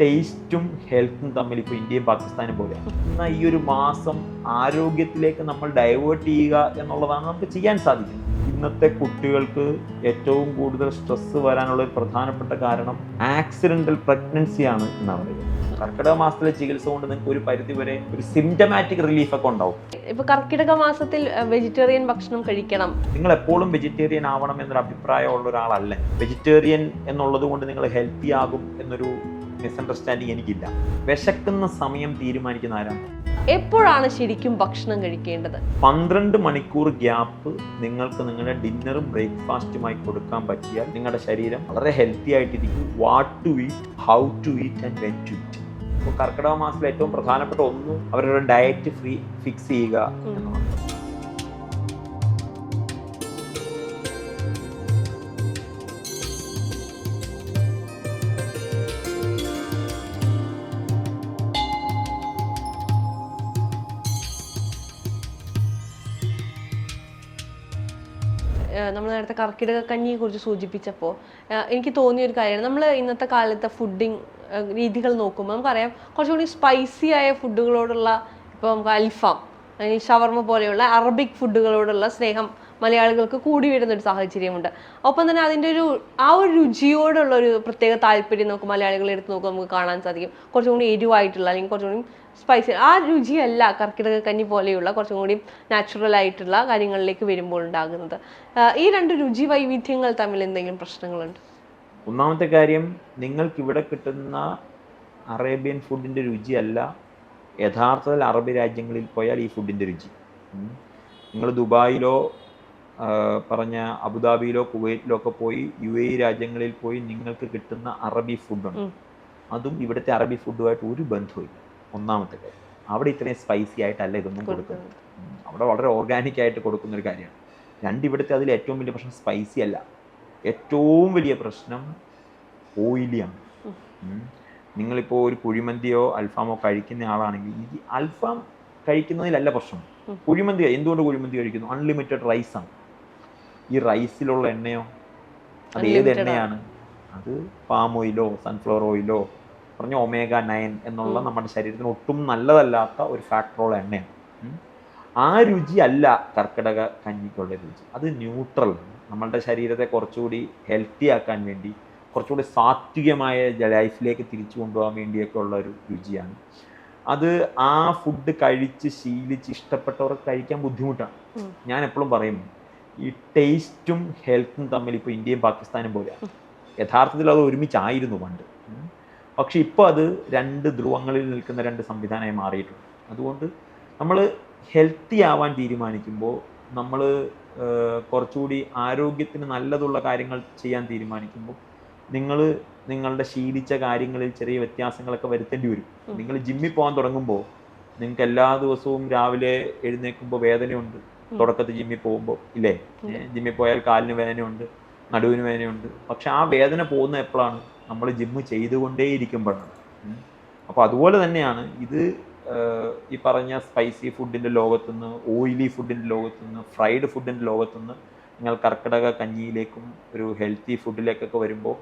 ടേസ്റ്റും ഹെൽത്തും തമ്മിൽ ഇപ്പോൾ ഇന്ത്യയും പാകിസ്ഥാനും പോലെയാണ് എന്നാൽ ഈ ഒരു മാസം ആരോഗ്യത്തിലേക്ക് നമ്മൾ ഡൈവേർട്ട് ചെയ്യുക എന്നുള്ളതാണ് നമുക്ക് ചെയ്യാൻ സാധിക്കുന്നത്. ഇന്നത്തെ കുട്ടികൾക്ക് ഏറ്റവും കൂടുതൽ സ്ട്രെസ് വരാനുള്ള ഒരു പ്രധാനപ്പെട്ട കാരണം ആക്സിഡന്റൽ പ്രഗ്നൻസിയാണ് എന്നാണ്. പറയുന്നത് കർക്കിടക മാസത്തിലെ ചികിത്സ കൊണ്ട് നിങ്ങൾക്ക് ഒരു പരിധി വരെ ഒരു സിംറ്റമാറ്റിക് റിലീഫ് ഒക്കെ ഉണ്ടാവും. ഇപ്പൊ കർക്കിടക മാസത്തിൽ വെജിറ്റേറിയൻ ഭക്ഷണം കഴിക്കണം. നിങ്ങൾ എപ്പോഴും വെജിറ്റേറിയൻ ആവണം എന്നൊരു അഭിപ്രായമുള്ള ഒരാളല്ല. വെജിറ്റേറിയൻ എന്നുള്ളത് കൊണ്ട് നിങ്ങൾ ഹെൽത്തി ആകും എന്നൊരു മിസ്അണ്ടർസ്റ്റാൻഡിങ് എനിക്കില്ല. വിശക്കുന്ന സമയം തീരുമാനിക്കുന്ന ആരാണ്? എപ്പോഴാണ് ശരിക്കും ഭക്ഷണം കഴിക്കേണ്ടത്? പന്ത്രണ്ട് മണിക്കൂർ ഗ്യാപ്പ് നിങ്ങൾക്ക് നിങ്ങളുടെ ഡിന്നറും ബ്രേക്ക്ഫാസ്റ്റുമായി കൊടുക്കാൻ പറ്റിയാൽ നിങ്ങളുടെ ശരീരം വളരെ ഹെൽത്തി ആയിട്ടിരിക്കും. What to eat how to eat and when to eat ഇപ്പോൾ കർക്കിടക മാസത്തിൽ ഏറ്റവും പ്രധാനപ്പെട്ട ഒന്ന് അവരുടെ ഡയറ്റ് ഫ്രീ ഫിക്സ് ചെയ്യുക എന്നുള്ളതാണ് നമ്മൾ നേരത്തെ കർക്കിടക കഞ്ഞിയെ കുറിച്ച് സൂചിപ്പിച്ചപ്പോൾ എനിക്ക് തോന്നിയ ഒരു കാര്യമാണ്. നമ്മൾ ഇന്നത്തെ കാലത്തെ ഫുഡിങ് രീതികൾ നോക്കുമ്പോൾ നമുക്കറിയാം കുറച്ചുകൂടി സ്പൈസി ആയ ഫുഡുകളോടുള്ള ഇപ്പോൾ നമുക്ക് അൽഫാം അല്ലെങ്കിൽ ഷവർമ പോലെയുള്ള അറബിക് ഫുഡുകളോടുള്ള സ്നേഹം മലയാളികൾക്ക് കൂടി വരുന്ന ഒരു സാഹചര്യമുണ്ട്. ഒപ്പം തന്നെ അതിന്റെ ഒരു ആ ഒരു രുചിയോടുള്ള ഒരു പ്രത്യേക താല്പര്യം നമുക്ക് മലയാളികളെ എടുത്ത് നോക്കുമ്പോൾ നമുക്ക് കാണാൻ സാധിക്കും. കുറച്ചും കൂടി എരിവായിട്ടുള്ള അല്ലെങ്കിൽ കുറച്ചും കൂടി സ്പൈസി ആ രുചിയല്ല കർക്കിടക കഞ്ഞി പോലെയുള്ള കുറച്ചും കൂടി നാച്ചുറൽ ആയിട്ടുള്ള കാര്യങ്ങളിലേക്ക് വരുമ്പോൾ ഉണ്ടാകുന്നത്. ഈ രണ്ട് രുചി വൈവിധ്യങ്ങൾ തമ്മിൽ എന്തെങ്കിലും പ്രശ്നങ്ങളുണ്ട്? ഒന്നാമത്തെ കാര്യം നിങ്ങൾക്ക് ഇവിടെ കിട്ടുന്ന അറേബ്യൻ ഫുഡിന്റെ രുചിയല്ല. യഥാർത്ഥത്തിൽ അറബ് രാജ്യങ്ങളിൽ പോയാൽ ഈ ഫുഡിന്റെ രുചി. നിങ്ങൾ ദുബായിലോ പറഞ്ഞ അബുദാബിയിലോ കുവൈറ്റിലോ ഒക്കെ പോയി യു എ രാജ്യങ്ങളിൽ പോയി നിങ്ങൾക്ക് കിട്ടുന്ന അറബി ഫുഡുണ്ട്. അതും ഇവിടുത്തെ അറബി ഫുഡുമായിട്ട് ഒരു ബന്ധവുമില്ല. ഒന്നാമത്തെ കാര്യം. അവിടെ ഇത്രയും സ്പൈസി ആയിട്ടല്ല ഇതൊന്നും കൊടുക്കുന്നത്. അവിടെ വളരെ ഓർഗാനിക് ആയിട്ട് കൊടുക്കുന്ന ഒരു കാര്യമാണ്. രണ്ട് ഇവിടുത്തെ അതിൽ ഏറ്റവും വലിയ പ്രശ്നം സ്പൈസി അല്ല. ഏറ്റവും വലിയ പ്രശ്നം ഓയിലിയാണ്. നിങ്ങളിപ്പോൾ ഒരു കുഴിമന്തിയോ അൽഫാമോ കഴിക്കുന്ന ആളാണെങ്കിൽ ഈ അൽഫാം കഴിക്കുന്നതിലല്ല പ്രശ്നം. കുഴിമന്തി എന്തുകൊണ്ട് കുഴിമന്തി കഴിക്കുന്നു? അൺലിമിറ്റഡ് റൈസാണ് ഈ റൈസിലുള്ള എണ്ണയോ? അത് ഏത് എണ്ണയാണ്? അത് പാം ഓയിലോ സൺഫ്ലവർ ഓയിലോ പറഞ്ഞ ഒമേഗ നയൻ എന്നുള്ള നമ്മുടെ ശരീരത്തിന് ഒട്ടും നല്ലതല്ലാത്ത ഒരു ഫാക്ടറുള്ള എണ്ണയാണ്. ആ രുചി അല്ല കർക്കിടക കഞ്ഞിക്കുള്ള രുചി. അത് ന്യൂട്രൽ നമ്മളുടെ ശരീരത്തെ കുറച്ചുകൂടി ഹെൽത്തി ആക്കാൻ വേണ്ടി കുറച്ചുകൂടി സാത്വികമായ ലൈഫിലേക്ക് തിരിച്ചു കൊണ്ടുപോകാൻ വേണ്ടിയൊക്കെ ഉള്ള ഒരു രുചിയാണ്. അത് ആ ഫുഡ് കഴിച്ച് ശീലിച്ച് ഇഷ്ടപ്പെട്ടവർക്ക് കഴിക്കാൻ ബുദ്ധിമുട്ടാണ്. ഞാൻ എപ്പോഴും പറയും ഈ ടേസ്റ്റും ഹെൽത്തും തമ്മിൽ ഇപ്പോൾ ഇന്ത്യയും പാകിസ്ഥാനും പോലെയാണ് യഥാർത്ഥത്തിൽ അത് ഒരുമിച്ചായിരുന്നു പണ്ട്. പക്ഷെ ഇപ്പോൾ അത് രണ്ട് ധ്രുവങ്ങളിൽ നിൽക്കുന്ന രണ്ട് സംവിധാനമായി മാറിയിട്ടുണ്ട്. അതുകൊണ്ട് നമ്മൾ ഹെൽത്തി ആവാൻ തീരുമാനിക്കുമ്പോൾ നമ്മൾ കുറച്ചുകൂടി ആരോഗ്യത്തിന് നല്ലതുള്ള കാര്യങ്ങൾ ചെയ്യാൻ തീരുമാനിക്കുമ്പോൾ നിങ്ങൾ നിങ്ങളുടെ ശീലിച്ച കാര്യങ്ങളിൽ ചെറിയ വ്യത്യാസങ്ങളൊക്കെ വരുത്തേണ്ടി വരും. നിങ്ങൾ ജിമ്മിൽ പോകാൻ തുടങ്ങുമ്പോൾ നിങ്ങൾക്ക് എല്ലാ ദിവസവും രാവിലെ എഴുന്നേൽക്കുമ്പോൾ വേദനയുണ്ട്. തുടക്കത്തിൽ ജിമ്മിൽ പോകുമ്പോൾ ഇല്ലേ? ജിമ്മിൽ പോയാൽ കാലിന് വേദനയുണ്ട് നടുവിന് വേദനയുണ്ട്. പക്ഷെ ആ വേദന പോകുന്ന എപ്പോഴാണ്? നമ്മൾ ജിമ്മ് ചെയ്തുകൊണ്ടേയിരിക്കുമ്പോഴാണ്. അപ്പോൾ അതുപോലെ തന്നെയാണ് ഇത് ഈ പറഞ്ഞ സ്പൈസി ഫുഡിന്റെ ലോകത്തുനിന്ന് ഓയിലി ഫുഡിന്റെ ലോകത്തുനിന്ന് ഫ്രൈഡ് ഫുഡിന്റെ ലോകത്തുനിന്ന് നിങ്ങൾ കർക്കിടക കഞ്ഞിയിലേക്കും ഒരു ഹെൽത്തി ഫുഡിലേക്കൊക്കെ വരുമ്പോൾ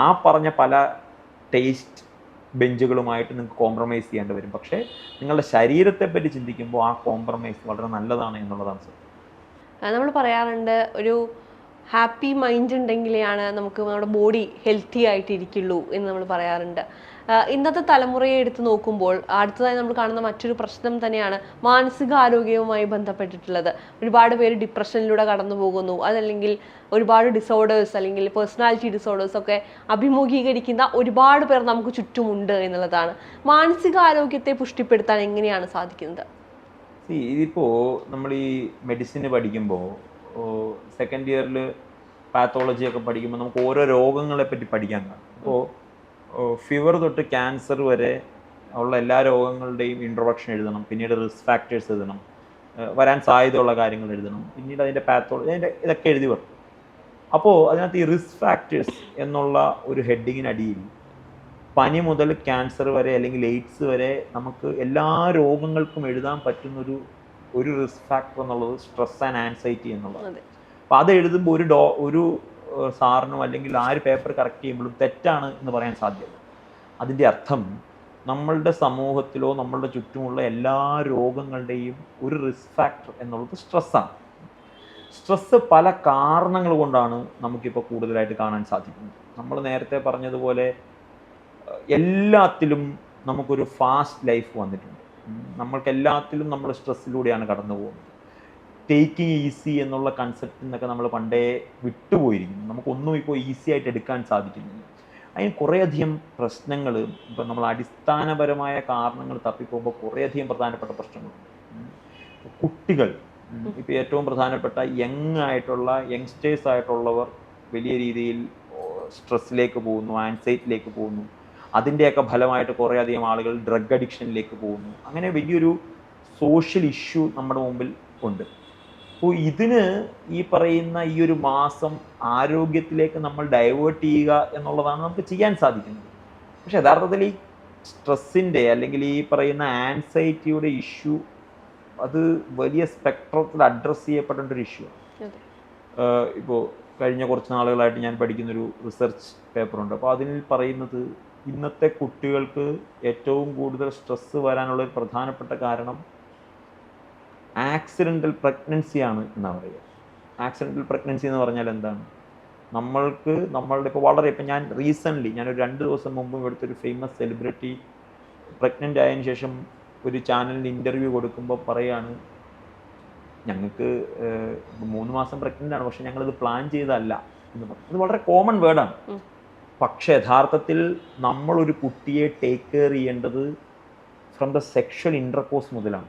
ആ പറഞ്ഞ പല ടേസ്റ്റ് ബെഞ്ചുകളുമായിട്ട് നിങ്ങൾക്ക് കോംപ്രമൈസ് ചെയ്യേണ്ടി വരും. പക്ഷേ നിങ്ങളുടെ ശരീരത്തെ പറ്റി ചിന്തിക്കുമ്പോൾ ആ കോംപ്രമൈസ് വളരെ നല്ലതാണ് എന്നുള്ളതാണ് സത്യം. നമ്മൾ പറയാറുണ്ട് ഒരു ഹാപ്പി മൈൻഡ് ഉണ്ടെങ്കിലാണ് നമുക്ക് നമ്മുടെ ബോഡി ഹെൽത്തി ആയിട്ടിരിക്കുള്ളൂ എന്ന് നമ്മൾ പറയാറുണ്ട്. ഇന്നത്തെ തലമുറയെ എടുത്ത് നോക്കുമ്പോൾ അടുത്തതായി നമ്മൾ കാണുന്ന മറ്റൊരു പ്രശ്നം തന്നെയാണ് മാനസിക ആരോഗ്യവുമായി ബന്ധപ്പെട്ടിട്ടുള്ളത്. ഒരുപാട് പേര് ഡിപ്രഷനിലൂടെ കടന്നു പോകുന്നു. അതല്ലെങ്കിൽ ഒരുപാട് ഡിസോർഡേഴ്സ് അല്ലെങ്കിൽ പേഴ്സണാലിറ്റി ഡിസോർഡേഴ്സ് ഒക്കെ അഭിമുഖീകരിക്കുന്ന ഒരുപാട് പേർ നമുക്ക് ചുറ്റുമുണ്ട് എന്നുള്ളതാണ്. മാനസിക ആരോഗ്യത്തെ പുഷ്ടിപ്പെടുത്താൻ എങ്ങനെയാണ് സാധിക്കുന്നത്? ഇതിപ്പോ നമ്മൾ ഈ മെഡിസിന് പഠിക്കുമ്പോൾ സെക്കൻഡ് ഇയറിൽ പാത്തോളജി ഒക്കെ പഠിക്കുമ്പോൾ നമുക്ക് ഓരോ രോഗങ്ങളെ പറ്റി പഠിക്കാൻ കാണും. അപ്പോൾ ഫീവർ തൊട്ട് ക്യാൻസർ വരെ ഉള്ള എല്ലാ രോഗങ്ങളുടെയും ഇൻട്രൊഡക്ഷൻ എഴുതണം. പിന്നീട് റിസ്ക് ഫാക്ടേഴ്സ് എഴുതണം. വരാൻ സാധ്യതയുള്ള കാര്യങ്ങൾ എഴുതണം. പിന്നീട് അതിന്റെ പാത്തോളജി അതിന്റെ ഇതൊക്കെ എഴുതി വെക്കും. അപ്പോൾ അതിനകത്ത് ഈ റിസ്ക് ഫാക്ടേഴ്സ് എന്നുള്ള ഒരു ഹെഡിങ്ങിനടിയിൽ പനി മുതൽ ക്യാൻസർ വരെ അല്ലെങ്കിൽ എയ്ഡ്സ് വരെ നമുക്ക് എല്ലാ രോഗങ്ങൾക്കും എഴുതാൻ പറ്റുന്നൊരു ഒരു റിസ്ക് ഫാക്ടർ എന്നുള്ളത് സ്ട്രെസ് ആൻഡ് ആൻസൈറ്റി എന്നുള്ളത് അപ്പോൾ അത് എഴുതുമ്പോൾ ഒരു ഡോ ഒരു സാറിനോ അല്ലെങ്കിൽ ഒരു പേപ്പർ കറക്റ്റ് ചെയ്യുമ്പോഴും തെറ്റാണ് എന്ന് പറയാൻ സാധ്യത. അതിന്റെ അർത്ഥം നമ്മളുടെ സമൂഹത്തിലോ നമ്മളുടെ ചുറ്റുമുള്ള എല്ലാ രോഗങ്ങളുടെയും ഒരു റിസ്ക് ഫാക്ടർ എന്നുള്ളത് സ്ട്രെസ്സാണ് സ്ട്രെസ്സ് പല കാരണങ്ങൾ കൊണ്ടാണ് നമുക്കിപ്പോൾ കൂടുതലായിട്ട് കാണാൻ സാധിക്കുന്നത്. നമ്മൾ നേരത്തെ പറഞ്ഞതുപോലെ എല്ലാത്തിലും നമുക്കൊരു ഫാസ്റ്റ് ലൈഫ് വന്നിട്ടുണ്ട്. നമ്മൾക്ക് എല്ലാത്തിലും നമ്മൾ സ്ട്രെസ്സിലൂടെയാണ് കടന്നു പോകുന്നത് ടേക്കിങ് ഈസി എന്നുള്ള കൺസെപ്റ്റിൽ നിന്നൊക്കെ നമ്മൾ പണ്ടേ വിട്ടുപോയിരിക്കുന്നു. നമുക്കൊന്നും ഇപ്പോൾ ഈസി ആയിട്ട് എടുക്കാൻ സാധിക്കുന്നില്ല. അതിന് കുറേയധികം പ്രശ്നങ്ങൾ ഇപ്പം നമ്മൾ അടിസ്ഥാനപരമായ കാരണങ്ങൾ തപ്പിപ്പോകുമ്പോൾ കുറേയധികം പ്രധാനപ്പെട്ട പ്രശ്നങ്ങളുണ്ട്. കുട്ടികൾ ഇപ്പം ഏറ്റവും പ്രധാനപ്പെട്ട യങ് ആയിട്ടുള്ള യങ്സ്റ്റേഴ്സ് ആയിട്ടുള്ളവർ വലിയ രീതിയിൽ സ്ട്രെസ്സിലേക്ക് പോകുന്നു ആൻസൈറ്റിലേക്ക് പോകുന്നു. അതിന്റെയൊക്കെ ഫലമായിട്ട് കുറേയധികം ആളുകൾ ഡ്രഗ് അഡിക്ഷനിലേക്ക് പോകുന്നു. അങ്ങനെ വലിയൊരു സോഷ്യൽ ഇഷ്യൂ നമ്മുടെ മുമ്പിൽ ഉണ്ട്. അപ്പോൾ ഇതിന് ഈ പറയുന്ന ഈ ഒരു മാസം ആരോഗ്യത്തിലേക്ക് നമ്മൾ ഡൈവേർട്ട് ചെയ്യുക എന്നുള്ളതാണ് നമുക്ക് ചെയ്യാൻ സാധിക്കുന്നത്. പക്ഷെ യഥാർത്ഥത്തിൽ ഈ സ്ട്രെസ്സിന്റെ അല്ലെങ്കിൽ ഈ പറയുന്ന ആൻസൈറ്റിയുടെ ഇഷ്യൂ അത് വലിയ സ്പെക്ട്രത്തിൽ അഡ്രസ്സ് ചെയ്യപ്പെടേണ്ട ഒരു ഇഷ്യൂ ആണ്. ഇപ്പോൾ കഴിഞ്ഞ കുറച്ച് നാളുകളായിട്ട് ഞാൻ പഠിക്കുന്നൊരു റിസർച്ച് പേപ്പറുണ്ട് അപ്പോൾ അതിൽ പറയുന്നത് ഇന്നത്തെ കുട്ടികൾക്ക് ഏറ്റവും കൂടുതൽ സ്ട്രെസ്സ് വരാനുള്ള ഒരു പ്രധാനപ്പെട്ട കാരണം ആക്സിഡന്റൽ പ്രഗ്നൻസിയാണ് എന്നാണ് പറയുക. ആക്സിഡന്റൽ പ്രഗ്നൻസി എന്ന് പറഞ്ഞാൽ എന്താണ്? നമ്മൾക്ക് നമ്മളുടെ ഇപ്പോൾ വളരെ ഇപ്പം ഞാൻ റീസെന്റ്ലി ഞാനൊരു രണ്ട് ദിവസം മുമ്പ് ഇവിടുത്തെ ഒരു ഫേമസ് സെലിബ്രിറ്റി പ്രഗ്നന്റ് ആയതിനു ശേഷം ഒരു ചാനലിന് ഇന്റർവ്യൂ കൊടുക്കുമ്പോൾ പറയാണ് ഞങ്ങൾക്ക് മൂന്ന് മാസം പ്രഗ്നന്റ് ആണ് പക്ഷെ ഞങ്ങളിത് പ്ലാൻ ചെയ്തതല്ല. എന്ന് പറഞ്ഞു ഇത് വളരെ കോമൺ വേർഡാണ് പക്ഷേ പക്ഷെ യഥാർത്ഥത്തിൽ നമ്മളൊരു കുട്ടിയെ ടേക്ക് കെയർ ചെയ്യേണ്ടത് ഫ്രം ദ സെക്ഷൽ ഇന്റർകോഴ്സ് മുതലാണ്.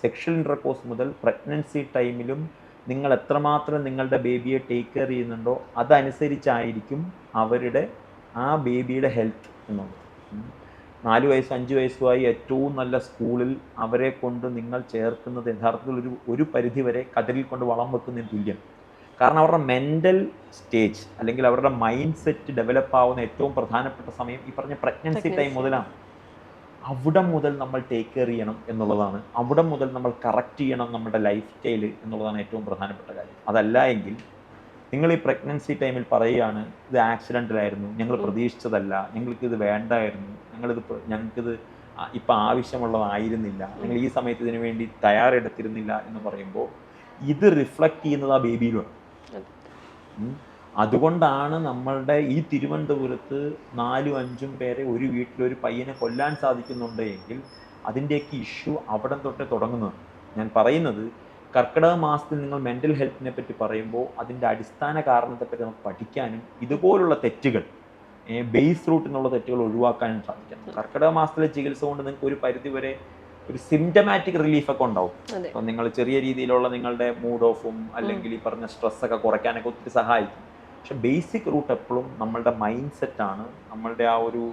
സെക്ഷൽ ഇന്റർകോസ് മുതൽ പ്രഗ്നൻസി ടൈമിലും നിങ്ങൾ എത്രമാത്രം നിങ്ങളുടെ ബേബിയെ ടേക്ക് കെയർ ചെയ്യുന്നുണ്ടോ അതനുസരിച്ചായിരിക്കും അവരുടെ ആ ബേബിയുടെ ഹെൽത്ത് എന്നുള്ളത്. നാല് വയസ്സ് അഞ്ച് വയസ്സുമായി ഏറ്റവും നല്ല സ്കൂളിൽ അവരെ കൊണ്ട് നിങ്ങൾ ചേർക്കുന്നത് യഥാർത്ഥത്തിൽ ഒരു ഒരു പരിധി വരെ കതിരിൽ കൊണ്ട് വളം വെക്കുന്നതിന് തുല്യം കാരണം അവരുടെ മെന്റൽ സ്റ്റേജ് അല്ലെങ്കിൽ അവരുടെ മൈൻഡ് സെറ്റ് ഡെവലപ്പ് ആവുന്ന ഏറ്റവും പ്രധാനപ്പെട്ട സമയം ഈ പറഞ്ഞ പ്രഗ്നൻസി ടൈം. മുതലാണ് അവിടെ മുതൽ നമ്മൾ ടേക്ക് കെയർ ചെയ്യണം എന്നുള്ളതാണ്. അവിടെ മുതൽ നമ്മൾ കറക്റ്റ് ചെയ്യണം നമ്മുടെ ലൈഫ് സ്റ്റൈൽ എന്നുള്ളതാണ് ഏറ്റവും പ്രധാനപ്പെട്ട കാര്യം. അതല്ല എങ്കിൽ നിങ്ങൾ ഈ പ്രഗ്നൻസി ടൈമിൽ പറയുകയാണ് ഇത് ആക്സിഡന്റിലായിരുന്നു ഞങ്ങൾ പ്രതീക്ഷിച്ചതല്ല ഞങ്ങൾക്ക് ഇത് വേണ്ടായിരുന്നു ഞങ്ങളിത് ഞങ്ങൾക്കിത് ഇപ്പം ആവശ്യമുള്ളതായിരുന്നില്ല നിങ്ങൾ ഈ സമയത്ത് ഇതിനു വേണ്ടി തയ്യാറെടുത്തിരുന്നില്ല എന്ന് പറയുമ്പോൾ ഇത് റിഫ്ലക്റ്റ് ചെയ്യുന്നത് ആ. ഉം. അതുകൊണ്ടാണ് നമ്മളുടെ ഈ തിരുവനന്തപുരത്ത് നാലും അഞ്ചും പേരെ ഒരു വീട്ടിൽ ഒരു പയ്യനെ കൊല്ലാൻ സാധിക്കുന്നുണ്ട് എങ്കിൽ അതിന്റെയൊക്കെ ഇഷ്യൂ അവിടെ തൊട്ട് തുടങ്ങുന്നത് ഞാൻ പറയുന്നത് കർക്കിടക മാസത്തിൽ നിങ്ങൾ മെന്റൽ ഹെൽത്തിനെ പറ്റി പറയുമ്പോൾ അതിന്റെ അടിസ്ഥാന കാരണത്തെപ്പറ്റി നമുക്ക് പഠിക്കാനും ഇതുപോലുള്ള തെറ്റുകൾ ബേസ് റൂട്ട് എന്നുള്ള തെറ്റുകൾ ഒഴിവാക്കാനും സാധിക്കണം. കർക്കിടക മാസത്തിലെ ചികിത്സ കൊണ്ട് നിങ്ങൾക്ക് ഒരു പരിധി വരെ ഒരു സിംറ്റമാറ്റിക് റിലീഫ് ഒക്കെ ഉണ്ടാവും. അപ്പം നിങ്ങൾ ചെറിയ രീതിയിലുള്ള നിങ്ങളുടെ മൂഡ് ഓഫും അല്ലെങ്കിൽ ഈ പറഞ്ഞ സ്ട്രെസ്സൊക്കെ കുറയ്ക്കാനൊക്കെ ഒത്തിരി സഹായിക്കും. പക്ഷെ ബേസിക് റൂട്ട് എപ്പോഴും നമ്മളുടെ മൈൻഡ് സെറ്റാണ് നമ്മളുടെ ആ ഒരു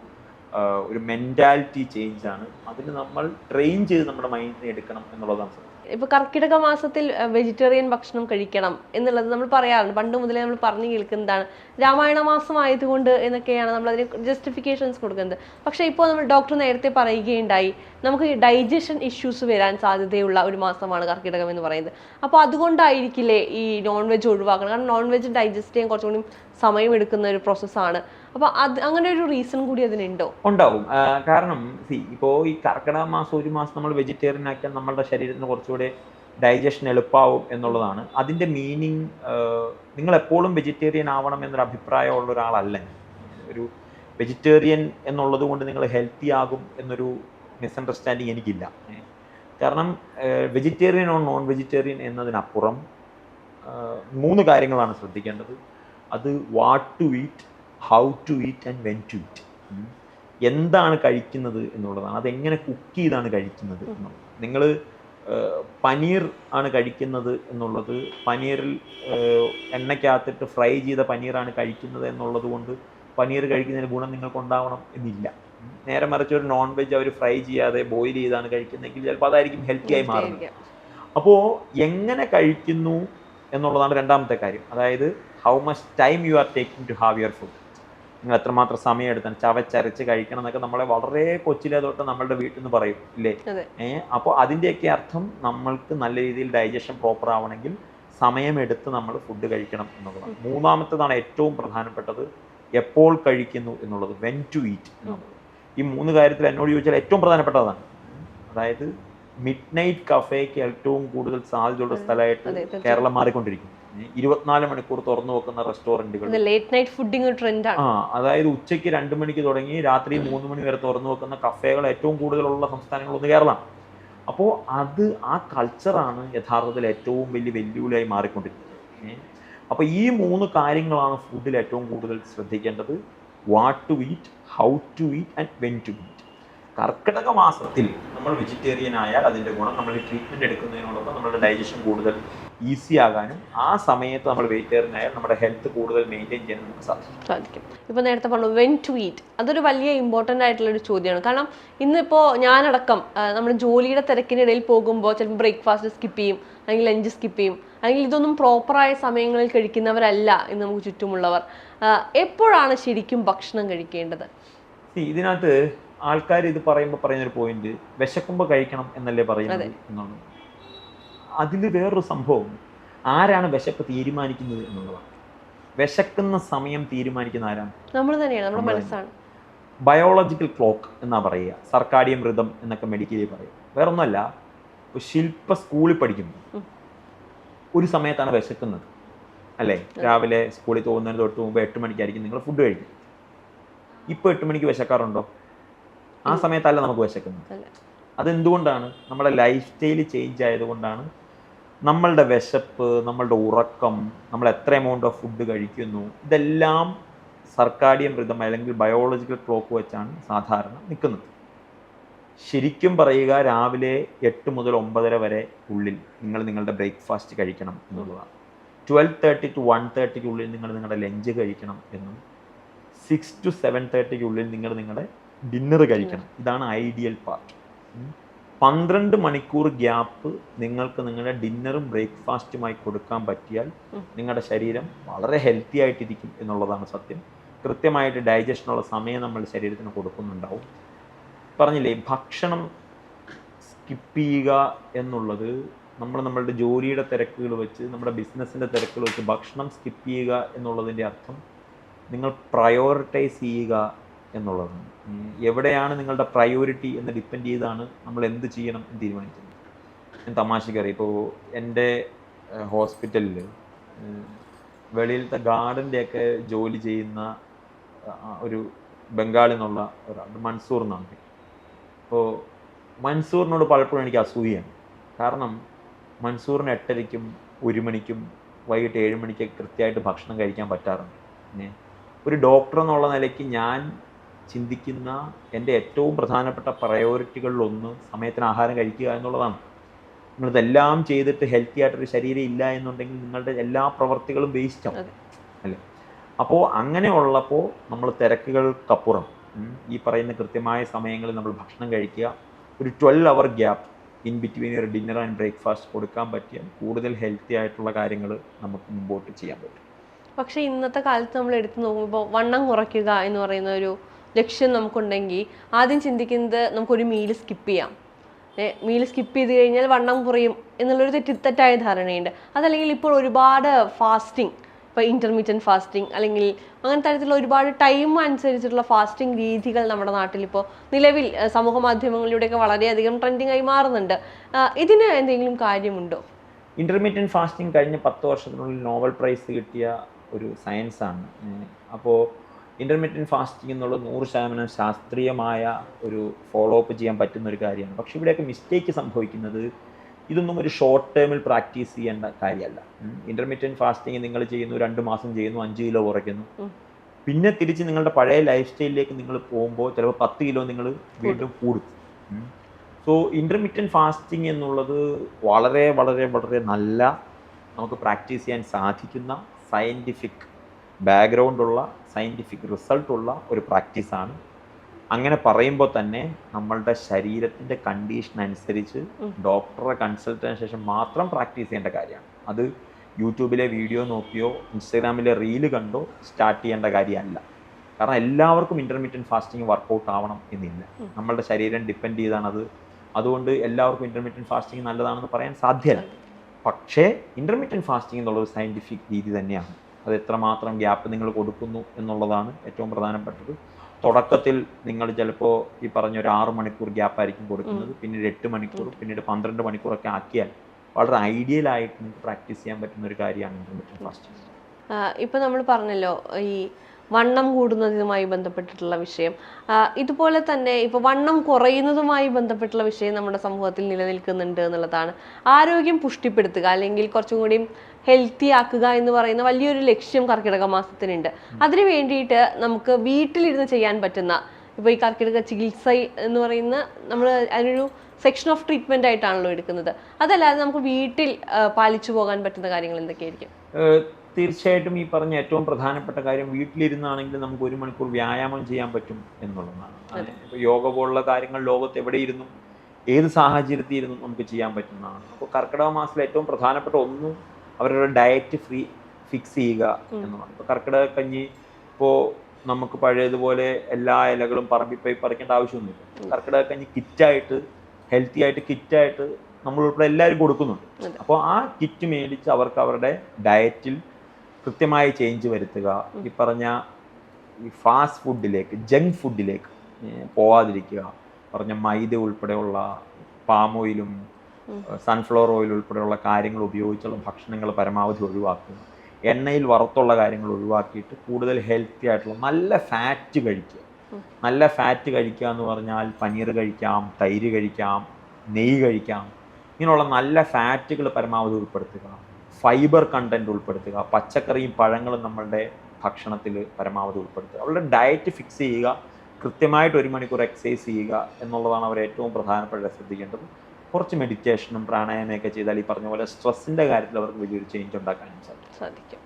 ഒരു മെന്റാലിറ്റി ചേഞ്ച് ആണ്. അതിന് നമ്മൾ ട്രെയിൻ ചെയ്ത് നമ്മുടെ മൈൻഡിനെ എടുക്കണം എന്നുള്ളതാണ് സത്യം. ഇപ്പൊ കർക്കിടക മാസത്തിൽ വെജിറ്റേറിയൻ ഭക്ഷണം കഴിക്കണം എന്നുള്ളത് നമ്മൾ പറയാറുണ്ട്. പണ്ട് മുതലേ നമ്മൾ പറഞ്ഞു കേൾക്കുന്നതാണ്. രാമായണ മാസം ആയതുകൊണ്ട് എന്നൊക്കെയാണ് നമ്മൾ അതിന് ജസ്റ്റിഫിക്കേഷൻസ് കൊടുക്കുന്നത്. പക്ഷെ ഇപ്പോൾ നമ്മൾ ഡോക്ടർ നേരത്തെ പറയുകയുണ്ടായി നമുക്ക് ഡൈജഷൻ ഇഷ്യൂസ് വരാൻ സാധ്യതയുള്ള ഒരു മാസമാണ് കർക്കിടകം എന്ന് പറയുന്നത്. അപ്പോൾ അതുകൊണ്ടായിരിക്കില്ലേ ഈ നോൺ വെജ് ഒഴിവാക്കണം. കാരണം നോൺ വെജ് ഡൈജസ്റ്റ് ചെയ്യാൻ കുറച്ചുകൂടി സമയം എടുക്കുന്ന ഒരു പ്രോസസ്സാണ് അപ്പോൾ അത് അങ്ങനെ ഒരു റീസൺ കൂടി അതിനുണ്ടോ? ഉണ്ടാവും. കാരണം സി ഈ കർക്കിടക മാസം ഒരു മാസം നമ്മൾ വെജിറ്റേറിയൻ ആക്കിയാൽ നമ്മളുടെ ശരീരത്തിന് കുറച്ചുകൂടെ ഡൈജഷൻ എളുപ്പമാവും എന്നുള്ളതാണ്. അതിന്റെ മീനിങ് നിങ്ങൾ എപ്പോഴും വെജിറ്റേറിയൻ ആവണം എന്നൊരു അഭിപ്രായമുള്ള ഒരാളല്ല ഒരു വെജിറ്റേറിയൻ എന്നുള്ളത് കൊണ്ട് നിങ്ങൾ ഹെൽത്തി ആകും എന്നൊരു മിസ്അണ്ടർസ്റ്റാൻഡിങ് എനിക്കില്ല. കാരണം വെജിറ്റേറിയൻ ഓൺ നോൺ വെജിറ്റേറിയൻ എന്നതിനപ്പുറം മൂന്ന് കാര്യങ്ങളാണ് ശ്രദ്ധിക്കേണ്ടത്. അത് what to eat how to eat and when to eat എന്താണ് കഴിക്കുന്നത് എന്നുള്ളതാണ്. അതെങ്ങനെ കുക്ക് ചെയ്താണ് കഴിക്കുന്നത് എന്നുള്ളത്. നിങ്ങൾ പനീർ ആണ് കഴിക്കുന്നത് എന്നുള്ളത് പനീറിൽ എണ്ണയ്ക്കകത്തിട്ട് ഫ്രൈ ചെയ്ത പനീറാണ് കഴിക്കുന്നത് എന്നുള്ളത് കൊണ്ട് പനീർ കഴിക്കുന്നതിന് ഗുണം നിങ്ങൾക്ക് ഉണ്ടാവണം എന്നില്ല. നേരെ മറിച്ച് ഒരു നോൺ വെജ് അവർ ഫ്രൈ ചെയ്യാതെ ബോയിൽ ചെയ്താണ് കഴിക്കുന്നതെങ്കിൽ ചിലപ്പോൾ അതായിരിക്കും ഹെൽത്തി ആയി മാറുന്നത്. അപ്പോൾ എങ്ങനെ കഴിക്കുന്നു എന്നുള്ളതാണ് രണ്ടാമത്തെ കാര്യം. അതായത് how much time you are taking to have your food നിങ്ങൾ എത്രമാത്രം സമയം എടുത്താൽ ചവച്ചരച്ച് കഴിക്കണം എന്നൊക്കെ നമ്മളെ വളരെ കൊച്ചിലെ തൊട്ട് നമ്മളുടെ വീട്ടിൽ നിന്ന് പറയും ഇല്ലേ? ഏ ഏഹ് അപ്പോൾ അതിന്റെയൊക്കെ അർത്ഥം നമ്മൾക്ക് നല്ല രീതിയിൽ ഡൈജഷൻ പ്രോപ്പർ ആവണമെങ്കിൽ സമയമെടുത്ത് നമ്മൾ ഫുഡ് കഴിക്കണം എന്നുള്ളതാണ്. മൂന്നാമത്തതാണ് ഏറ്റവും പ്രധാനപ്പെട്ടത് എപ്പോൾ കഴിക്കുന്നു എന്നുള്ളത് വെൻ ടു ഈറ്റ് എന്നുള്ളത്. ഈ മൂന്ന് കാര്യത്തിൽ എന്നോട് ചോദിച്ചാൽ ഏറ്റവും പ്രധാനപ്പെട്ടതാണ്. അതായത് മിഡ് നൈറ്റ് കഫേക്ക് ഏറ്റവും കൂടുതൽ സാധ്യതയുള്ള സ്ഥലമായിട്ട്. കേരളം മാറിക്കൊണ്ടിരിക്കും ഇരുപത്തിനാല് മണിക്കൂർ തുറന്നു വെക്കുന്ന റെസ്റ്റോറന്റുകൾ. ലേറ്റ് നൈറ്റ് ഫുഡിങ് ട്രെൻഡാണ് ആ അതായത് ഉച്ചയ്ക്ക് രണ്ട് മണിക്ക് തുടങ്ങി രാത്രി മൂന്ന് മണി വരെ തുറന്നു വെക്കുന്ന കഫേകൾ ഏറ്റവും കൂടുതലുള്ള സംസ്ഥാനങ്ങളൊന്ന് കേരളമാണ്. അപ്പോൾ അത് ആ കൾച്ചറാണ് യഥാർത്ഥത്തിൽ ഏറ്റവും വലിയ വെല്ലുവിളിയായി മാറിക്കൊണ്ടിരിക്കുന്നത്. അപ്പോൾ ഈ മൂന്ന് കാര്യങ്ങളാണ് ഫുഡിൽ ഏറ്റവും കൂടുതൽ ശ്രദ്ധിക്കേണ്ടത്. What to eat how to eat and when to eat കർക്കിടക മാസത്തിൽ നമ്മൾ വെജിറ്റേറിയൻ ആയാൽ അതിന്റെ ഗുണം നമ്മൾ ട്രീറ്റ്മെന്റ് ട്രീറ്റ്മെന്റ് എടുക്കുന്നതിനോടൊപ്പം നമ്മുടെ ഡൈജഷൻ കൂടുതൽ ഈസി ആകാനും ആ സമയത്ത് നമ്മൾ വെജിറ്റേറിയനായാൽ നമ്മുടെ ഹെൽത്ത് കൂടുതൽ മെയിന്റെയിൻ ചെയ്യാൻ നമുക്ക് സാധിക്കും. സാധിക്കും. ഇപ്പോൾ നേരത്തെ പറഞ്ഞു വെൻ ടു ഈറ്റ് അതൊരു വലിയ ഇമ്പോർട്ടന്റ് ആയിട്ടുള്ള ഒരു ചോദ്യമാണ്. കാരണം ഇന്നിപ്പോൾ ഞാനടക്കം നമ്മൾ നമ്മുടെ ജോലിയുടെ തിരക്കിനിടയിൽ പോകുമ്പോൾ ചിലപ്പോൾ ബ്രേക്ക്ഫാസ്റ്റ് സ്കിപ്പ് ചെയ്യും അല്ലെങ്കിൽ ലഞ്ച് സ്കിപ്പ് ചെയ്യും അല്ലെങ്കിൽ ഇതൊന്നും പ്രോപ്പറായ സമയങ്ങളിൽ കഴിക്കുന്നവരല്ല ഇന്ന് നമുക്ക് ചുറ്റുമുള്ളവർ. എപ്പോഴാണ് ശരിക്കും ഭക്ഷണം കഴിക്കേണ്ടത്? ഇതിനകത്ത് ആൾക്കാർ ഇത് പറയുമ്പോൾ പറയുന്നൊരു പോയിന്റ് വിശക്കുമ്പോൾ കഴിക്കണം എന്നല്ലേ പറയുന്നത് എന്നാണ്. അതിൽ വേറൊരു സംഭവം. ആരാണ് വിശപ്പ് തീരുമാനിക്കുന്നത് എന്നുള്ളതാണ്. വിശക്കുന്ന സമയം തീരുമാനിക്കുന്ന ആരാണ്? നമ്മൾ തന്നെയാണ് നമ്മുടെ മനസ്സാണ്. ബയോളജിക്കൽ ക്ലോക്ക് എന്നാ പറയുക. സർക്കാഡിയം മൃതം എന്നൊക്കെ മെഡിക്കലി പറയും. വേറൊന്നുമല്ല ശില്പ സ്കൂളിൽ പഠിക്കുന്നു. ഒരു സമയത്താണ് വിശക്കുന്നത്. അല്ലേ? രാവിലെ സ്കൂളിൽ പോകുന്നതിന് തൊട്ട് മുമ്പ് എട്ട് മണിക്കായിരിക്കും നിങ്ങൾ ഫുഡ് കഴിക്കും ഇപ്പോൾ എട്ട് മണിക്ക് വിശക്കാറുണ്ടോ? ആ സമയത്തല്ല നമുക്ക് വിശക്കുന്നത്. അതെന്തുകൊണ്ടാണ്? നമ്മുടെ ലൈഫ് സ്റ്റൈൽ ചേഞ്ച് ആയതുകൊണ്ടാണ് നമ്മളുടെ വിശപ്പ് നമ്മളുടെ ഉറക്കം നമ്മൾ എത്ര എമൗണ്ട് ഓഫ് ഫുഡ് കഴിക്കുന്നു ഇതെല്ലാം സർക്കാഡിയം റിതം അല്ലെങ്കിൽ ബയോളജിക്കൽ ക്ലോക്ക് വെച്ചാണ് സാധാരണ നിൽക്കുന്നത്. ശരിക്കും പറയുക രാവിലെ എട്ട് മുതൽ ഒമ്പതര വരെ ഉള്ളിൽ നിങ്ങൾ നിങ്ങളുടെ ബ്രേക്ക്ഫാസ്റ്റ് കഴിക്കണം എന്നുള്ളതാണ്. ട്വൽവ് തേർട്ടി ടു വൺ തേർട്ടിക്ക് ഉള്ളിൽ നിങ്ങൾ നിങ്ങളുടെ ലഞ്ച് കഴിക്കണം എന്നും സിക്സ് ടു സെവൻ തേർട്ടിക്ക് ഉള്ളിൽ നിങ്ങൾ നിങ്ങളുടെ ഡിന്നർ കഴിക്കണം. ഇതാണ് ഐഡിയൽ പാർട്ട് പന്ത്രണ്ട് മണിക്കൂർ ഗ്യാപ്പ് നിങ്ങൾക്ക് നിങ്ങളുടെ ഡിന്നറും ബ്രേക്ക്ഫാസ്റ്റുമായി കൊടുക്കാൻ പറ്റിയാൽ നിങ്ങളുടെ ശരീരം വളരെ ഹെൽത്തി ആയിട്ടിരിക്കും എന്നുള്ളതാണ് സത്യം. കൃത്യമായിട്ട് ഡൈജഷനുള്ള സമയം നമ്മൾ ശരീരത്തിന് കൊടുക്കുന്നുണ്ടാവും. പറഞ്ഞില്ലേ ഭക്ഷണം സ്കിപ്പ് ചെയ്യുക എന്നുള്ളത് നമ്മൾ നമ്മളുടെ ജോലിയുടെ തിരക്കുകൾ വെച്ച് നമ്മുടെ ബിസിനസ്സിന്റെ തിരക്കുകൾ വെച്ച് ഭക്ഷണം സ്കിപ്പ് ചെയ്യുക എന്നുള്ളതിന്റെ അർത്ഥം നിങ്ങൾ പ്രയോറിറ്റൈസ് ചെയ്യുക എന്നുള്ളതാണ്. എവിടെയാണ് നിങ്ങളുടെ പ്രയോറിറ്റി എന്ന് ഡിപ്പെൻഡ് ചെയ്താണ് നമ്മൾ എന്ത് ചെയ്യണം എന്ന് തീരുമാനിക്കുന്നത്. ഞാൻ തമാശക്കറിയാം ഇപ്പോൾ എന്റെ ഹോസ്പിറ്റലിൽ വെളിയിലത്തെ ഗാർഡന്റെയൊക്കെ ജോലി ചെയ്യുന്ന ഒരു ബംഗാളിൽ നിന്നുള്ള ഒരാൾ മൻസൂർ എന്നാണ് അപ്പോൾ മൻസൂറിനോട് പലപ്പോഴും എനിക്ക് അസൂയാണ് കാരണം മൻസൂറിന് എട്ടരയ്ക്കും ഒരു മണിക്കും വൈകിട്ട് ഏഴ് മണിക്കൊക്കെ കൃത്യമായിട്ട് ഭക്ഷണം കഴിക്കാൻ പറ്റാറുണ്ട്. പിന്നെ ഒരു ഡോക്ടർ എന്നുള്ള നിലയ്ക്ക് ഞാൻ ചിന്തിക്കുന്ന എന്റെ ഏറ്റവും പ്രധാനപ്പെട്ട പ്രയോറിറ്റികളിലൊന്ന് സമയത്തിന് ആഹാരം കഴിക്കുക എന്നുള്ളതാണ്. നിങ്ങളിതെല്ലാം ചെയ്തിട്ട് ഹെൽത്തി ആയിട്ടൊരു ശരീരം ഇല്ല എന്നുണ്ടെങ്കിൽ നിങ്ങളുടെ എല്ലാ പ്രവർത്തികളും വേസ്റ്റ് ആവും. അല്ലേ? അപ്പോൾ അങ്ങനെ ഉള്ളപ്പോൾ നമ്മൾ തിരക്കുകൾക്കപ്പുറം ഈ പറയുന്ന കൃത്യമായ സമയങ്ങളിൽ നമ്മൾ ഭക്ഷണം കഴിക്കുക. ഒരു twelve hour gap in between ഒരു ഡിന്നർ ആൻഡ് ബ്രേക്ക്ഫാസ്റ്റ് കൊടുക്കാൻ പറ്റിയ കൂടുതൽ ഹെൽത്തി ആയിട്ടുള്ള കാര്യങ്ങൾ നമുക്ക് മുമ്പോട്ട് ചെയ്യാൻ പറ്റും. പക്ഷേ ഇന്നത്തെ കാലത്ത് നമ്മൾ എടുത്തു നോക്കുമ്പോൾ വണ്ണം കുറയ്ക്കുക എന്ന് പറയുന്ന ഒരു ലക്ഷ്യം നമുക്കുണ്ടെങ്കിൽ ആദ്യം ചിന്തിക്കുന്നത് നമുക്കൊരു മീൽ സ്കിപ്പ് ചെയ്യാം. മീൽ സ്കിപ്പ് ചെയ്ത് കഴിഞ്ഞാൽ വണ്ണം കുറയും എന്നുള്ളൊരു തെറ്റി തെറ്റായ ധാരണയുണ്ട്. അതല്ലെങ്കിൽ ഇപ്പോൾ ഒരുപാട് ഫാസ്റ്റിംഗ് ഇപ്പോൾ ഇന്റർമീഡിയറ്റ് ഫാസ്റ്റിംഗ് അല്ലെങ്കിൽ അങ്ങനെ തരത്തിലുള്ള ഒരുപാട് ടൈം അനുസരിച്ചിട്ടുള്ള ഫാസ്റ്റിംഗ് രീതികൾ നമ്മുടെ നാട്ടിൽ ഇപ്പോൾ നിലവിൽ സമൂഹ മാധ്യമങ്ങളിലൂടെയൊക്കെ വളരെയധികം ട്രെൻഡിങ് ആയി മാറുന്നുണ്ട്. ഇതിന് എന്തെങ്കിലും കാര്യമുണ്ടോ? ഇന്റർമീഡിയറ്റ് ഫാസ്റ്റിംഗ് കഴിഞ്ഞ പത്ത് വർഷത്തിനുള്ളിൽ നോബൽ പ്രൈസ് കിട്ടിയ ഒരു സയൻസാണ് അപ്പോൾ ഇന്റർമീഡിയറ്റ് ഫാസ്റ്റിംഗ് എന്നുള്ളത് നൂറ് ശതമാനം ശാസ്ത്രീയമായ ഒരു ഫോളോ അപ്പ് ചെയ്യാൻ പറ്റുന്ന ഒരു കാര്യമാണ്. പക്ഷേ ഇവിടെയൊക്കെ മിസ്റ്റേക്ക് സംഭവിക്കുന്നത് ഇതൊന്നും ഒരു ഷോർട്ട് ടേമിൽ പ്രാക്ടീസ് ചെയ്യേണ്ട കാര്യമല്ല. ഇന്റർമീഡിയറ്റ് ഫാസ്റ്റിംഗ് നിങ്ങൾ ചെയ്യുന്നു രണ്ട് മാസം ചെയ്യുന്നു അഞ്ച് കിലോ കുറയ്ക്കുന്നു. പിന്നെ തിരിച്ച് നിങ്ങളുടെ പഴയ ലൈഫ് സ്റ്റൈലിലേക്ക് നിങ്ങൾ പോകുമ്പോൾ ചിലപ്പോൾ പത്ത് കിലോ നിങ്ങൾ വീണ്ടും കൂടും. സോ ഇന്റർമീഡിയറ്റ് ഫാസ്റ്റിംഗ് എന്നുള്ളത് വളരെ വളരെ വളരെ നല്ല നമുക്ക് പ്രാക്ടീസ് ചെയ്യാൻ സാധിക്കുന്ന സയന്റിഫിക് ബാക്ക്ഗ്രൗണ്ടുള്ള സയന്റിഫിക് റിസൾട്ടുള്ള ഒരു പ്രാക്ടീസാണ് അങ്ങനെ പറയുമ്പോൾ തന്നെ നമ്മളുടെ ശരീരത്തിന്റെ കണ്ടീഷൻ അനുസരിച്ച്. ഡോക്ടറെ കൺസൾട്ടിന് ശേഷം മാത്രം പ്രാക്ടീസ് ചെയ്യേണ്ട കാര്യമാണ്. അത് യൂട്യൂബിലെ വീഡിയോ നോക്കിയോ ഇൻസ്റ്റാഗ്രാമിലെ റീൽ കണ്ടോ സ്റ്റാർട്ട് ചെയ്യേണ്ട കാര്യമല്ല. കാരണം എല്ലാവർക്കും ഇന്റർമീഡിയറ്റ് ഫാസ്റ്റിംഗ് വർക്കൗട്ട് ആവണം എന്നില്ല. നമ്മളുടെ ശരീരം ഡിപ്പെൻഡ് ചെയ്താണത്. അതുകൊണ്ട് എല്ലാവർക്കും ഇന്റർമീഡിയറ്റ് ഫാസ്റ്റിംഗ് നല്ലതാണെന്ന് പറയാൻ സാധ്യമല്ല. പക്ഷേ ഇന്റർമീഡിയറ്റ് ഫാസ്റ്റിംഗ് എന്നുള്ളൊരു സയന്റിഫിക് രീതി തന്നെയാണ്. അത് എത്രമാത്രം ഗ്യാപ്പ് നിങ്ങൾ കൊടുക്കുന്നു എന്നുള്ളതാണ് ഏറ്റവും പ്രധാനപ്പെട്ടത്. തുടക്കത്തിൽ നിങ്ങൾ ചിലപ്പോൾ ഈ പറഞ്ഞ ഒരു ആറ് മണിക്കൂർ ഗ്യാപ്പ് ആയിരിക്കും കൊടുക്കുന്നത് പിന്നീട് എട്ട് മണിക്കൂർ പിന്നീട് പന്ത്രണ്ട് മണിക്കൂറൊക്കെ ആക്കിയാൽ വളരെ ഐഡിയൽ ആയിട്ട് നിങ്ങൾക്ക് പ്രാക്ടീസ് ചെയ്യാൻ പറ്റുന്ന ഒരു കാര്യമാണ്. ഇന്റർമീഡിയറ്റ് ഫാസ്റ്റിംഗ് ഇപ്പോൾ നമ്മൾ പറഞ്ഞല്ലോ ഈ വണ്ണം കൂടുന്നതുമായി ബന്ധപ്പെട്ടിട്ടുള്ള വിഷയം. ഇതുപോലെ തന്നെ ഇപ്പോൾ വണ്ണം കുറയുന്നതുമായി ബന്ധപ്പെട്ടുള്ള വിഷയം നമ്മുടെ സമൂഹത്തിൽ നിലനിൽക്കുന്നുണ്ട് എന്നുള്ളതാണ്. ആരോഗ്യം പുഷ്ടിപ്പെടുത്തുക അല്ലെങ്കിൽ കുറച്ചും കൂടി ഹെൽത്തി ആക്കുക എന്ന് പറയുന്ന വലിയൊരു ലക്ഷ്യം കർക്കിടക മാസത്തിനുണ്ട്. അതിനു വേണ്ടിയിട്ട് നമുക്ക് വീട്ടിലിരുന്ന് ചെയ്യാൻ പറ്റുന്ന ഇപ്പോൾ ഈ കർക്കിടക ചികിത്സ എന്ന് പറയുന്ന നമ്മൾ അതിനൊരു സെക്ഷൻ ഓഫ് ട്രീറ്റ്മെന്റ് ആയിട്ടാണല്ലോ എടുക്കുന്നത്. അതല്ലാതെ നമുക്ക് വീട്ടിൽ പാലിച്ചു പോകാൻ പറ്റുന്ന കാര്യങ്ങൾ എന്തൊക്കെയായിരിക്കും? തീർച്ചയായിട്ടും ഈ പറഞ്ഞ ഏറ്റവും പ്രധാനപ്പെട്ട കാര്യം വീട്ടിലിരുന്നാണെങ്കിൽ നമുക്ക് ഒരു മണിക്കൂർ വ്യായാമം ചെയ്യാൻ പറ്റും എന്നുള്ളതാണ്. ഇപ്പോൾ യോഗ പോലുള്ള കാര്യങ്ങൾ ലോകത്ത് എവിടെ എവിടെയിരുന്നും ഏത് സാഹചര്യത്തിൽ ഇരുന്നും നമുക്ക് ചെയ്യാൻ പറ്റുന്നതാണ്. അപ്പോൾ കർക്കിടക മാസത്തിൽ ഏറ്റവും പ്രധാനപ്പെട്ട ഒന്നും അവരുടെ ഡയറ്റ് ഫ്രീ ഫിക്സ് ചെയ്യുക. എന്നുള്ളതാണ് ഇപ്പോൾ കർക്കിടക കഞ്ഞി ഇപ്പോൾ നമുക്ക് പഴയതുപോലെ എല്ലാ ഇലകളും പറമ്പിൽ പോയി പറിക്കേണ്ട ആവശ്യമൊന്നുമില്ല. കർക്കിടക കഞ്ഞി കിറ്റായിട്ട് ഹെൽത്തി ആയിട്ട് കിറ്റായിട്ട് നമ്മൾ ഉൾപ്പെടെ എല്ലാവരും കൊടുക്കുന്നുണ്ട്. അപ്പോൾ ആ കിറ്റ് മേടിച്ച് അവർക്ക് അവരുടെ ഡയറ്റിൽ കൃത്യമായ ചേഞ്ച് വരുത്തുക. ഈ പറഞ്ഞ ഈ ഫാസ്റ്റ് ഫുഡിലേക്ക് ജങ്ക് ഫുഡിലേക്ക് പോവാതിരിക്കുക. പറഞ്ഞ മൈദ ഉൾപ്പെടെയുള്ള പാം ഓയിലും സൺഫ്ലവർ ഓയിൽ ഉൾപ്പെടെയുള്ള കാര്യങ്ങൾ ഉപയോഗിച്ചുള്ള ഭക്ഷണങ്ങൾ പരമാവധി ഒഴിവാക്കുക. എണ്ണയിൽ വറുത്തുള്ള കാര്യങ്ങൾ ഒഴിവാക്കിയിട്ട് കൂടുതൽ ഹെൽത്തി ആയിട്ടുള്ള നല്ല ഫാറ്റ് കഴിക്കുക. നല്ല ഫാറ്റ് കഴിക്കുക എന്ന് പറഞ്ഞാൽ പനീർ കഴിക്കാം തൈര് കഴിക്കാം നെയ്യ് കഴിക്കാം. ഇങ്ങനെയുള്ള നല്ല ഫാറ്റുകൾ പരമാവധി ഉൾപ്പെടുത്തുക. ഫൈബർ കണ്ടന്റ് ഉൾപ്പെടുത്തുക പച്ചക്കറിയും പഴങ്ങളും നമ്മളുടെ ഭക്ഷണത്തിൽ പരമാവധി ഉൾപ്പെടുത്തുക. അവരുടെ ഡയറ്റ് ഫിക്സ് ചെയ്യുക കൃത്യമായിട്ട് ഒരു മണിക്കൂർ എക്സസൈസ് ചെയ്യുക എന്നുള്ളതാണ് അവർ ഏറ്റവും പ്രധാനപ്പെട്ട ശ്രദ്ധിക്കേണ്ടത്. കുറച്ച് മെഡിറ്റേഷനും പ്രാണായാമയൊക്കെ ചെയ്താൽ ഈ പറഞ്ഞ പോലെ സ്ട്രെസ്സിന്റെ കാര്യത്തിൽ അവർക്ക് വലിയൊരു ചേഞ്ച് ഉണ്ടാക്കാനും സാധിക്കും.